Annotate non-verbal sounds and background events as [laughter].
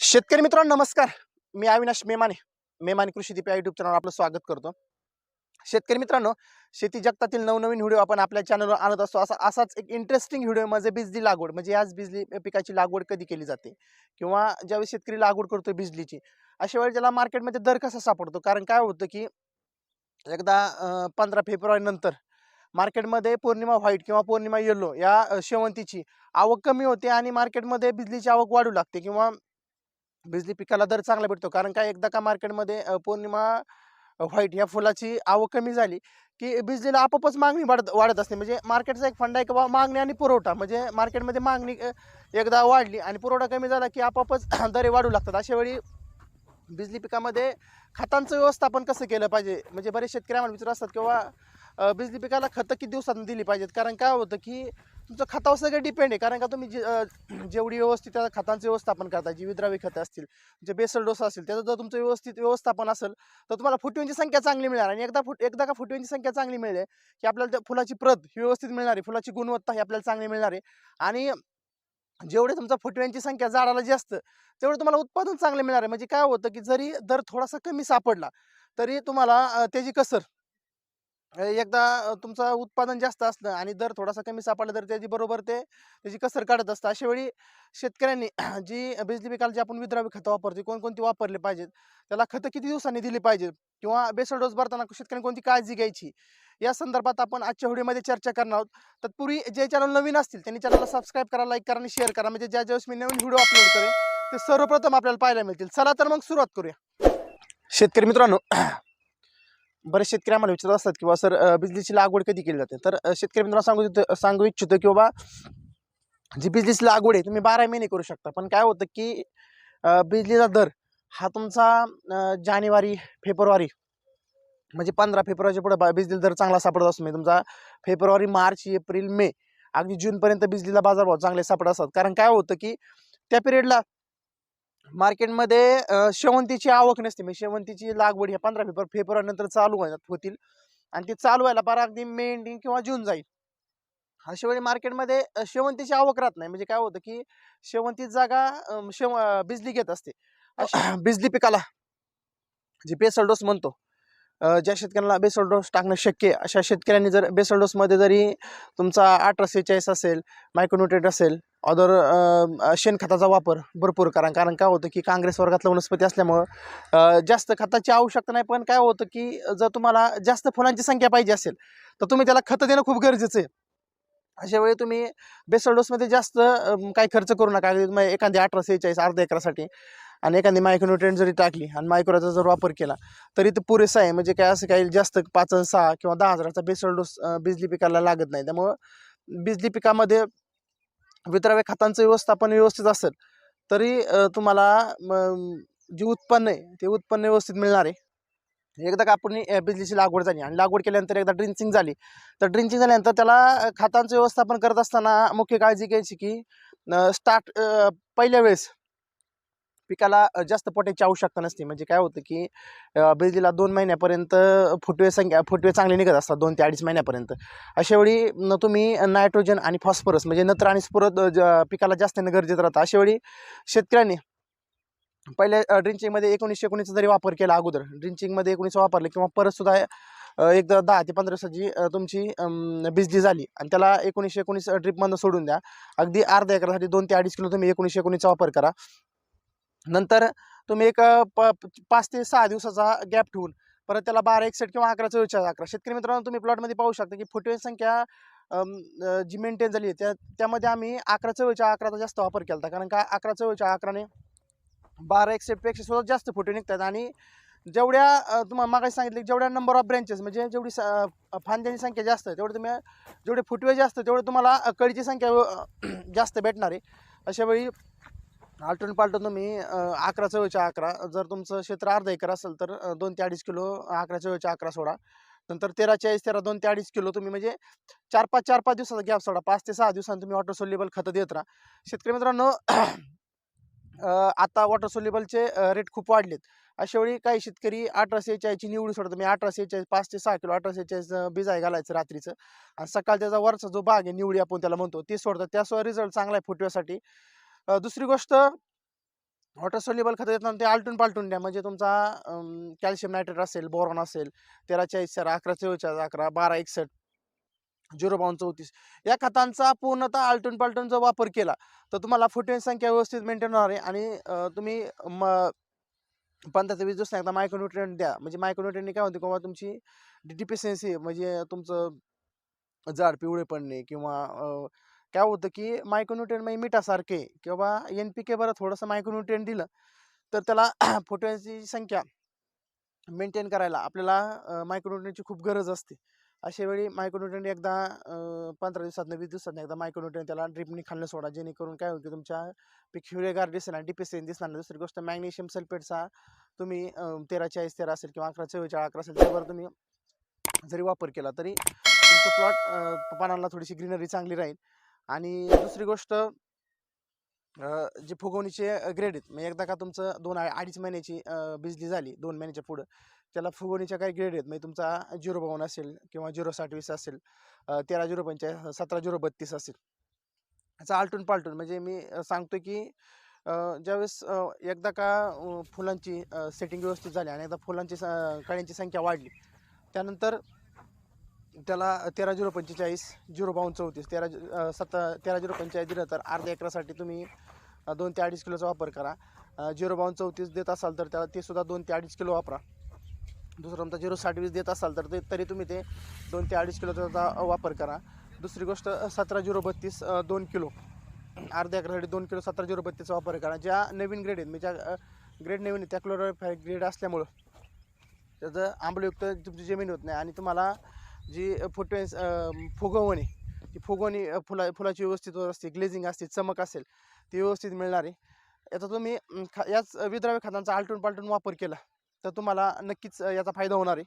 शेतकरी मित्रांनो नमस्कार. मी अविनाश मेमाने मेमाने कृषी दीप या युट्यूब चॅनलवर आपलं स्वागत करतो. शेतकरी मित्रांनो शेती जगतातील नवनवीन व्हिडिओ आपण आपल्या चॅनलवर आणत असतो. असा असाच एक इंटरेस्टिंग व्हिडिओ म्हणजे बिजली लागवड. म्हणजे याच बिजली पिकाची लागवड कधी केली जाते? किंवा ज्यावेळी शेतकरी लागवड करतो बिजलीची अशा वेळी त्याला मार्केटमध्ये दर कसा सापडतो? कारण काय होतं की एकदा पंधरा फेब्रुवारी नंतर मार्केटमध्ये पौर्णिमा व्हाईट किंवा पौर्णिमा येल्लो या शेवंतीची आवक कमी होते आणि मार्केटमध्ये बिजलीची आवक वाढू लागते. किंवा बिजली पिकाला दर चांगला भेटतो. कारण काय एकदा का मार्केटमध्ये पौर्णिमा व्हाईट या फुलाची आवक कमी झाली की बिजलीला आपोआपच मागणी वाढत वाढत असते. म्हणजे मार्केटचा एक फंड आहे किंवा मागणी आणि पुरवठा. म्हणजे मार्केटमध्ये मागणी एकदा वाढली आणि पुरवठा कमी झाला की आपोआपच [clears throat] दरे वाढू लागतात. अशा वेळी बिजली पिकामध्ये खतांचं व्यवस्थापन कसं केलं पाहिजे? म्हणजे बरेच शेतकरी आम्हाला विचार असतात किंवा बिजली पिकाला खतं किती दिवसातून दिली पाहिजेत? कारण काय होतं की तुमचं खतावर सगळं डिपेंड आहे. कारण का तुम्ही जे- जेवढी व्यवस्थित त्या खतांचं व्यवस्थापन करता जी विद्रावी खतं असतील जे बेसल डोसा असेल त्याचं जर तुमचं व्यवस्थित व्यवस्थापन असेल तर तुम्हाला फुटव्यांची संख्या चांगली मिळणार. आणि एकदा फुट एकदा का फुटव्यांची संख्या चांगली मिळेल की आपल्याला त्या फुलाची प्रत ही व्यवस्थित मिळणार आहे. फुलाची गुणवत्ता ही आपल्याला चांगली मिळणार आहे. आणि जेवढे तुमचा फुटव्यांची संख्या झाडाला जास्त तेवढं तुम्हाला उत्पादन चांगलं मिळणार आहे. म्हणजे काय होतं की जरी दर थोडासा कमी सापडला तरी तुम्हाला त्याची कसर एकदा तुमचं उत्पादन जास्त असलं आणि दर थोडासा कमी सापडला तर त्याची बरोबर ते त्याची कसर काढत असतं. अशा वेळी शेतकऱ्यांनी [clears throat] जी बिजली पिकाला जी आपण विद्रावी खतं वापरतो कोणकोणती वापरली पाहिजेत त्याला खतं किती दिवसांनी दिली पाहिजेत किंवा बेसल डोस भरताना शेतकऱ्यांनी कोणती काळजी घ्यायची? या संदर्भात आपण आजच्या व्हिडिओमध्ये चर्चा करणार आहोत. तत्पूर्वी जे चॅनल नवीन असतील त्यांनी चॅनलला सबस्क्राईब करा लाईक करा आणि शेअर करा. म्हणजे ज्या ज्यावेळेस मी नवीन व्हिडिओ अपलोड करेन ते सर्वप्रथम आपल्याला पाहायला मिळतील. चला तर मग सुरुवात करूया. शेतकरी मित्रांनो [clears throat] बरेच शेतकरी आम्हाला विचारत असतात किंवा सर बिजलीची लागवड कधी केली जाते? तर शेतकरी मित्रांना सांगू इच्छितो सांगू इच्छितो की बाबा जी बिजलीची लागवड आहे तुम्ही बारा महिने करू शकता. पण काय होतं की बिजलीचा दर हा तुमचा जानेवारी फेब्रुवारी म्हणजे पंधरा फेब्रुवारीच्या पुढे बा- बिजलीचा दर चांगला सापडत असतो. म्हणजे तुमचा फेब्रुवारी मार्च एप्रिल मे अगदी जूनपर्यंत बिजलीला बाजारभाव चांगले सापडत असतात. कारण काय होतं की त्या पिरियडला मार्केटमध्ये शेवंतीची आवक नसते. म्हणजे शेवंतीची लागवड ह्या पंधरा फेब्रुवारी फेब्रुवारी नंतर चालू व्हायला होतील. आणि ती चालू व्हायला बारा अगदी मे एंडिंग किंवा जून जाईल. अशा वेळी मार्केटमध्ये शेवंतीची आवक राहत नाही. म्हणजे काय होतं की शेवंती जागा शेव बिजली घेत असते. [clears throat] बिजली पिकाला जे बेसल डोस म्हणतो ज्या शेतकऱ्यांना बेसल डोस टाकणं शक्य अशा शेतकऱ्यांनी जर बेसल डोसमध्ये जरी तुमचा अठरा सेहेचाळीस असेल मायक्रोन्युट्रेट असेल अदर um, uh, शेणखताचा वापर भरपूर. करा कारण काय होतं की काँग्रेस वर्गातलं वनस्पती असल्यामुळं uh, जास्त खताची आवश्यकता नाही. पण काय होतं की जर तुम्हाला जास्त फुलांची संख्या पाहिजे असेल तर तुम्ही त्याला खतं देणं खूप गरजेचं आहे. अशा वेळी तुम्ही बेसल डोसमध्ये जास्त काही खर्च करू नका. एखादी अठरा सेहेचाळीस अर्ध्या एकरासाठी आणि एखादी मायक्रोन्युट्रेंट जरी टाकली आणि मायक्रोचा जर वापर केला तरी ते पुरेसा आहे. म्हणजे काय असं काही जास्त पाच सहा किंवा दहा हजाराचा बेसल डोस बिजली पिकाला लागत नाही. त्यामुळं बिजली पिकामध्ये वितराव्या खतांचं व्यवस्थापन व्यवस्थित असेल तरी तुम्हाला जे उत्पन्न आहे ते उत्पन्न व्यवस्थित मिळणार आहे. एकदा का आपण बिजलीची लागवड झाली आणि लागवड केल्यानंतर एकदा ड्रिंचिंग झाली तर ड्रिंचिंग झाल्यानंतर त्याला खतांचं व्यवस्थापन करत असताना मुख्य काळजी घ्यायची की स्टार्ट पहिल्या वेळेस पिकाला जास्त पोट्याची आवश्यकता नसते. म्हणजे काय होतं की बिजलीला दोन महिन्यापर्यंत फुटवे संख्या फुटवे चांगले निघत असतात दोन ते अडीच महिन्यापर्यंत. अशा वेळी न तुम्ही नायट्रोजन आणि फॉस्फरस म्हणजे नत्र आणि स्फुरत ज- पिकाला जास्त येणं गरजेचं राहतं अशा वेळी शेतकऱ्यांनी पहिल्या ड्रिंचिंगमध्ये एकोणीसशे एकोणीसचा जरी वापर केला अगोदर ड्रिंचिंगमध्ये एकोणीस वापरले किंवा परतसुद्धा एकदा दहा ते पंधरा दिवसाची तुमची बिजली झाली आणि त्याला एकोणीसशे एकोणीस ड्रिपमधनं सोडून द्या. अगदी अर्ध्या एकरासाठी दोन ते अडीच किलो तुम्ही एकोणीसशे एकोणीसचा वापर करा. नंतर तुम्ही एक प पाच ते सहा दिवसाचा गॅप ठेवून परत त्याला बारा एक सेट किंवा अकरा चव्वेचाळीस अकरा. शेतकरी मित्रांनो तुम्ही प्लॉटमध्ये पाहू शकता की फुटवे संख्या जी मेंटेन झाली आहे त्या त्यामध्ये आम्ही अकरा चव्वेचाळीस अकराचा जास्त वापर केला होता. कारण का अकरा चव्वेचाळीस अकराने बारा एक सेटपेक्षा सुद्धा जास्त फुटे निघतात आणि जेवढ्या तुम्हाला मागाशी सांगितलं की जेवढ्या नंबर ऑफ ब्रँचेस म्हणजे जेवढी स- फांद्यांची संख्या जास्त आहे तेवढे तुम्ही जेवढे फुटवे जास्त तेवढे तुम्हाला कळीची संख्या जास्त भेटणार आहे. अशा वेळी आलटून पालटून तुम्ही अकरा चवळीच्या अकरा. जर तुमचं क्षेत्र अर्धा एकर असेल तर दोन ते अडीच किलो अकरा चवळीच्या अकरा सोडा. नंतर तेरा चाळीस तेरा दोन ते अडीच किलो तुम्ही म्हणजे चार पाच चार पाच दिवसाचा गॅप सोडा. पाच ते सहा दिवसांनी तुम्ही वॉटर सोल्युबल खतं देत राहा. शेतकरी मित्रांनो आता वॉटर सोल्युबलचे रेट खूप वाढलेत. अशा वेळी काही शेतकरी अठरा सेहेचाळीसची निवडी सोडतात. मी अठरा सेहेचाळीस पाच ते सहा किलो अठरा सेहेचाळीस बिजाय घालायचं रात्रीचं. आणि सकाळ त्याचा वरचा जो भाग आहे निवडी आपण त्याला म्हणतो ते सोडतात. त्याशिवाय रिझल्ट चांगला आहे फुटव्यासाठी. दुसरी गोष्ट वॉटर सोल्युबल खतं देताना ते आलटून पालटून द्या. म्हणजे तुमचा कॅल्शियम नायट्रेट असेल बोरॉन असेल तेरा चाळीस चार अकरा चव्वेचाळीस अकरा बारा एकसष्ट झिरो बावन्न चौतीस या खतांचा पूर्णतः आलटून पालटून जर वापर केला तर तुम्हाला फुटेंची संख्या व्यवस्थित मेंटेन होणार आहे. आणि तुम्ही म पंधरा ते वीस दिवस एकदा मायक्रोन्युट्रियंट द्या. म्हणजे मायक्रोन्युट्रियंटने काय होते किंवा तुमची डिफिशियन्सी म्हणजे तुमचं जाड पिवळे पडणे किंवा काय होतं की मायक्रोन्युट्रियंट म्हणजे मिठासारखे किंवा एन पी के बरं थोडंसं मायक्रोन्युट्रियंट दिलं तर त्याला [clears throat] फोटोची संख्या मेंटेन करायला आपल्याला मायक्रोन्युट्रियंटची खूप गरज असते. अशा वेळी मायक्रोन्युट्रियंट एकदा पंधरा दिवसात वीस दिवसात एकदा मायक्रोन्युट्रियंट त्याला ड्रिपनी खाल्लं सोडा. जेणेकरून काय होईल की तुमच्या पीक दिसणार डिपेसिन दिसणार दुसरी गोष्ट मॅग्नेशियम सल्फेटचा तुम्ही तेरा चाळीस तेरा असेल किंवा अकरा चव्वेचाळीस अकरा असेल त्यावर तुम्ही जरी वापर केला तरी तुमचं प्लॉट पानांना थोडीशी ग्रीनरी चांगली राहील. आणि दुसरी गोष्ट जे फुगवणीचे ग्रेड आहेत. म्हणजे एकदा का तुमचं दोन अडीच महिन्याची बिजली झाली दोन महिन्याच्या पुढं त्याला फुगवणीच्या काही ग्रेड आहेत. म्हणजे तुमचा झिरो बावन्न असेल किंवा झिरो साठ वीस असेल तेरा झिरो पंचाळीस सतरा झिरो बत्तीस असेल. याचा आलटून पालटून म्हणजे मी सांगतो की ज्यावेळेस एकदा का फुलांची सेटिंग व्यवस्थित झाली आणि एकदा फुलांची स- कळ्यांची संख्या वाढली त्यानंतर त्याला तेरा झिरो पंचेचाळीस झिरो बावन्न चौतीस तेरा झि- सत्ता तेरा झिरो पंचेचाळीस दिलं तर अर्ध्या एकरासाठी तुम्ही दोन ते अडीच किलोचा वापर करा. झिरो बावन्न चौतीस देत असाल तर त्याला ते सुद्धा दोन ते अडीच किलो वापरा. दुसरं तुमचा झिरो साठ वीस देत असाल तर ते तरी तुम्ही ते दोन ते अडीच किलोचा वापर करा. दुसरी गोष्ट सतरा झिरो बत्तीस दोन किलो. अर्ध्या एकरासाठी दोन किलो सतरा झिरो बत्तीसचा वापर करा. ज्या नवीन ग्रेड आहेत म्हणजे ज्या ग्रेड नवीन आहेत त्या क्लोरोफाय ग्रेड असल्यामुळं त्याचं आंबलयुक्त तुमची जमीन होत नाही आणि तुम्हाला जी फुटवेन्स फुगवणी ती फुगवणी फुला फुलाची व्यवस्थित असते ग्लेझिंग असते चमक असेल ती व्यवस्थित मिळणार आहे. याचा तुम्ही खा याच विद्राव्य खतांचा आलटून पालटून वापर केला तर तुम्हाला नक्कीच याचा फायदा होणार आहे.